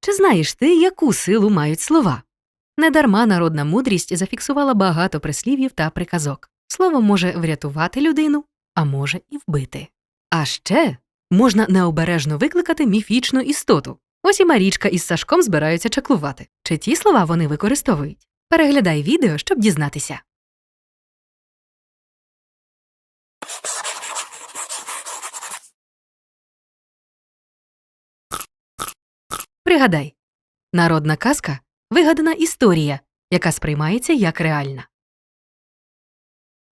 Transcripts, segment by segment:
Чи знаєш ти, яку силу мають слова? Недарма народна мудрість зафіксувала багато прислів'їв та приказок. Слово може врятувати людину, а може і вбити. А ще можна необережно викликати міфічну істоту. Ось і Марічка із Сашком збираються чаклувати. Чи ті слова вони використовують? Переглядай відео, щоб дізнатися. Пригадай, народна казка вигадана історія, яка сприймається як реальна.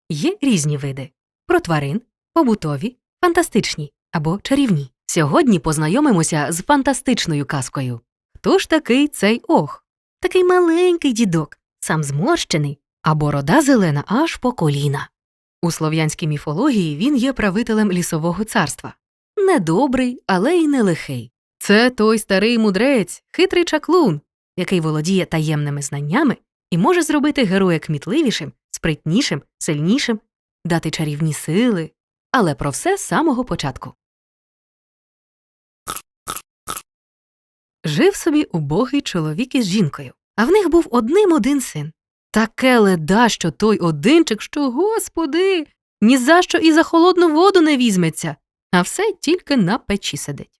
Є різні види про тварин, побутові, фантастичні або чарівні. Сьогодні познайомимося з фантастичною казкою. Хто ж такий цей ох? Такий маленький дідок, сам зморщений, а борода зелена аж по коліна. У слов'янській міфології він є правителем лісового царства. Недобрий, але й не лихий. Це той старий мудрець, хитрий чаклун, який володіє таємними знаннями і може зробити героя кмітливішим, спритнішим, сильнішим, дати чарівні сили, але про все з самого початку. Жив собі убогий чоловік із жінкою, а в них був одним один син. Таке леда, що той одинчик, що, господи, ні за що і за холодну воду не візьметься, а все тільки на печі сидить.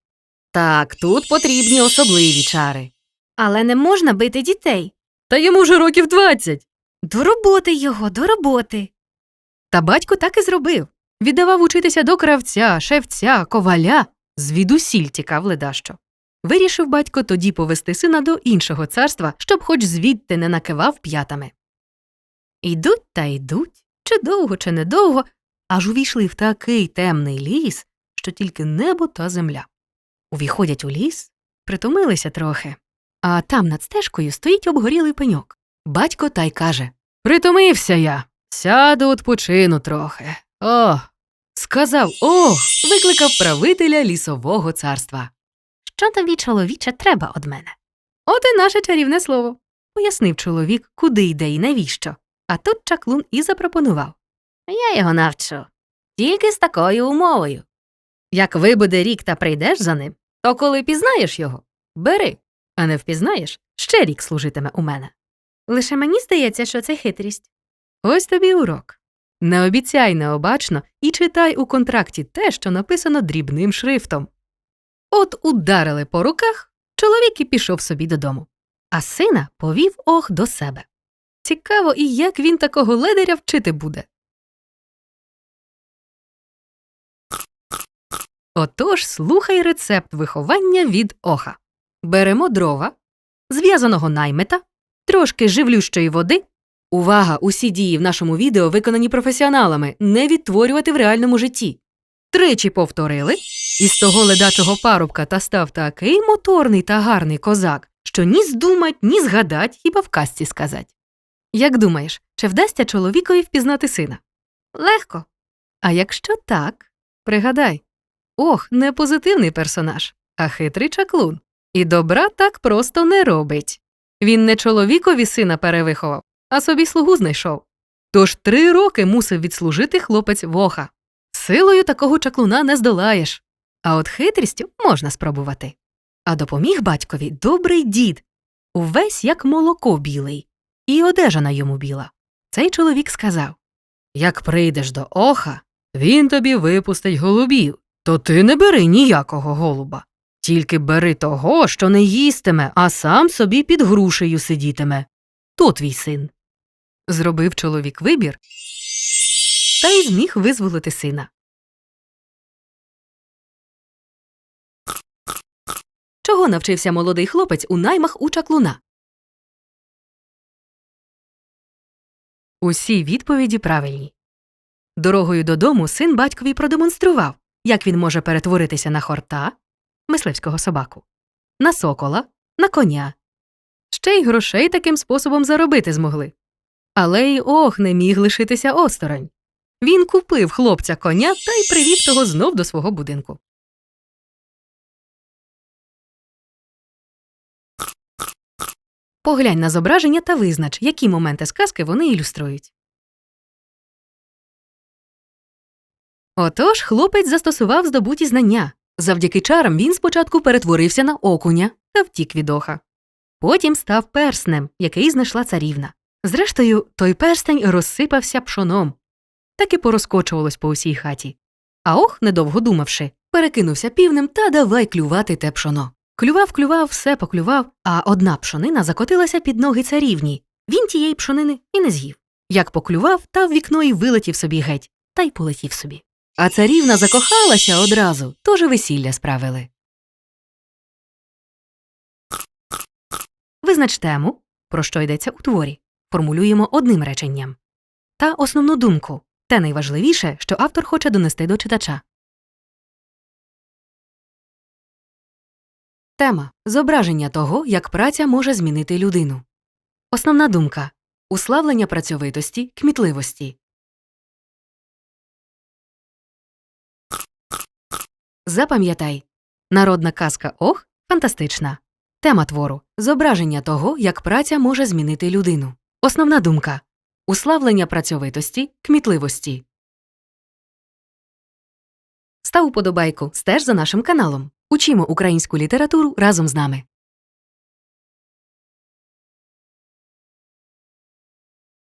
Так, тут потрібні особливі чари. Але не можна бити дітей. Та йому вже років двадцять. До роботи його, до роботи. Та батько так і зробив. Віддавав учитися до кравця, шевця, коваля, звідусіль тікав ледащо. Вирішив батько тоді повести сина до іншого царства, щоб хоч звідти не накивав п'ятами. Йдуть та йдуть, чи довго, чи недовго, аж увійшли в такий темний ліс, що тільки небо та земля. Увіходять у ліс, притомилися трохи, а там над стежкою стоїть обгорілий пеньок. Батько та й каже Притомився я. Сяду відпочину трохи. О. Сказав ох, викликав правителя лісового царства. Що тобі, чоловіче, треба од мене? От і наше чарівне слово. Пояснив чоловік, куди йде і навіщо. А тут чаклун і запропонував. Я його навчу. Тільки з такою умовою. Як вибуде рік та прийдеш за ним, то коли пізнаєш його, бери, а не впізнаєш, ще рік служитиме у мене. Лише мені здається, що це хитрість. Ось тобі урок. Не обіцяй необачно і читай у контракті те, що написано дрібним шрифтом. От ударили по руках, чоловік і пішов собі додому, а сина повів ох до себе. Цікаво, і як він такого ледаря вчити буде. Отож слухай рецепт виховання від оха. Беремо дрова, зв'язаного наймета, трошки живлющої води. Увага! Усі дії в нашому відео виконані професіоналами, не відтворювати в реальному житті. Тричі повторили, і з того ледачого парубка та став такий моторний та гарний козак, що ні здумать, ні згадать, хіба в казці сказать. Як думаєш, чи вдасться чоловікові впізнати сина? Легко. А якщо так, пригадай ох, не позитивний персонаж, а хитрий чаклун. І добра так просто не робить. Він не чоловікові сина перевиховав, а собі слугу знайшов. Тож три роки мусив відслужити хлопець воха. Силою такого чаклуна не здолаєш, а от хитрістю можна спробувати. А допоміг батькові добрий дід, увесь як молоко білий, і одежа на йому біла. Цей чоловік сказав Як прийдеш до оха, він тобі випустить голубів, то ти не бери ніякого голуба. Тільки бери того, що не їстиме, а сам собі під грушею сидітиме. То твій син. Зробив чоловік вибір та й зміг визволити сина. Чого навчився молодий хлопець у наймах у чаклуна? Усі відповіді правильні. Дорогою додому син батькові продемонстрував, як він може перетворитися на хорта, мисливського собаку, на сокола, на коня. Ще й грошей таким способом заробити змогли. Але й ох, не міг лишитися осторонь. Він купив хлопця коня та й привів того знов до свого будинку. Поглянь на зображення та визнач, які моменти сказки вони ілюструють. Отож хлопець застосував здобуті знання, Завдяки чарам він спочатку перетворився на окуня та втік від оха. Потім став перснем, який знайшла царівна. Зрештою, той перстень розсипався пшоном, так і порозкочувалось по усій хаті. А ох, недовго думавши, перекинувся півнем та давай клювати те пшоно. Клював, клював, все поклював, а одна пшонина закотилася під ноги царівні. Він тієї пшонини і не з'їв. Як поклював, та в вікно й вилетів собі геть, та й полетів собі. А царівна закохалася одразу, тож весілля справили. Визнач тему, про що йдеться у творі, формулюємо одним реченням. Та основну думку те найважливіше, що автор хоче донести до читача. Тема зображення того, як праця може змінити людину. Основна думка уславлення працьовитості, кмітливості. Запам'ятай народна казка Ох фантастична. Тема твору зображення того, як праця може змінити людину. Основна думка уславлення працьовитості, кмітливості. Став уподобайку, стеж за нашим каналом. Учімо українську літературу разом з нами.